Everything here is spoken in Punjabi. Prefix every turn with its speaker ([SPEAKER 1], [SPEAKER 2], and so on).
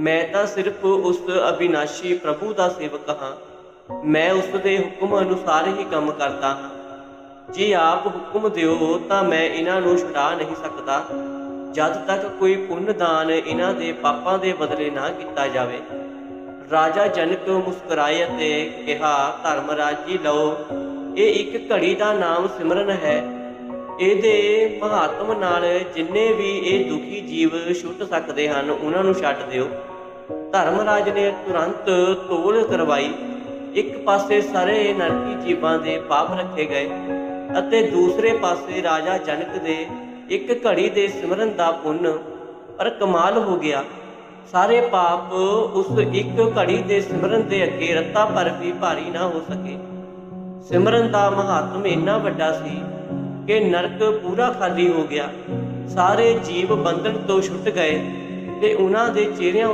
[SPEAKER 1] ਮੈਂ ਤਾਂ ਸਿਰਫ ਉਸ ਅਬਿਨਾਸ਼ੀ ਪ੍ਰਭੂ ਦਾ ਸੇਵਕ ਹਾਂ। ਮੈਂ ਉਸ ਦੇ ਹੁਕਮ ਅਨੁਸਾਰ ਹੀ ਕੰਮ ਕਰਦਾ ਹਾਂ। ਜੇ ਆਪ ਹੁਕਮ ਦਿਓ ਤਾਂ ਮੈਂ ਇਹਨਾਂ ਨੂੰ ਛੁਡਾ ਨਹੀਂ ਸਕਦਾ। ਜਦ ਤੱਕ ਕੋਈ ਪੁੰਨ ਦਾਨ ਇਹਨਾਂ ਦੇ ਪਾਪਾਂ ਦੇ ਬਦਲੇ ਨਾ ਕੀਤਾ ਜਾਵੇ। ਰਾਜਾ ਜਨਕ ਮੁਸਕਰਾਏ ਅਤੇ ਕਿਹਾ, ਧਰਮਰਾਜ ਜੀ ਲਓ, ਇਹ ਇੱਕ ਘੜੀ ਦਾ ਨਾਮ ਸਿਮਰਨ ਹੈ। ਇਹਦੇ ਮਹਾਤਮ ਨਾਲ ਜਿੰਨੇ ਵੀ ਇਹ ਦੁਖੀ ਜੀਵ ਛੁੱਟ ਸਕਦੇ ਹਨ, ਉਹਨਾਂ ਨੂੰ ਛੱਡ ਦਿਓ। ਧਰਮਰਾਜ ਨੇ ਤੁਰੰਤ ਤੋਲ ਕਰਵਾਈ। ਇੱਕ ਪਾਸੇ ਸਾਰੇ ਨਰਕੀ ਜੀਵਾਂ ਦੇ ਪਾਪ ਰੱਖੇ ਗਏ ਅਤੇ ਦੂਸਰੇ ਪਾਸੇ ਰਾਜਾ ਜਨਕ ਦੇ ਇੱਕ ਘੜੀ ਦੇ ਸਿਮਰਨ ਦਾ ਪੁੰਨ ਪਰ ਕਮਾਲ ਹੋ ਗਿਆ। ਸਾਰੇ ਪਾਪ ਉਸ ਇੱਕ ਘੜੀ ਦੇ ਸਿਮਰਨ ਦੇ ਅੱਗੇ ਰੱਤਾ ਪਰ ਵੀ ਭਾਰੀ ਨਾ ਹੋ ਸਕੇ। ਸਿਮਰਨ ਦਾ ਮਹਾਤਮ ਇੰਨਾ ਵੱਡਾ ਸੀ ਕਿ ਨਰਕ ਪੂਰਾ ਖਾਲੀ ਹੋ ਗਿਆ। ਸਾਰੇ ਜੀਵ ਬੰਧਨ ਤੋਂ ਛੁੱਟ ਗਏ ਤੇ ਉਹਨਾਂ ਦੇ ਚਿਹਰਿਆਂ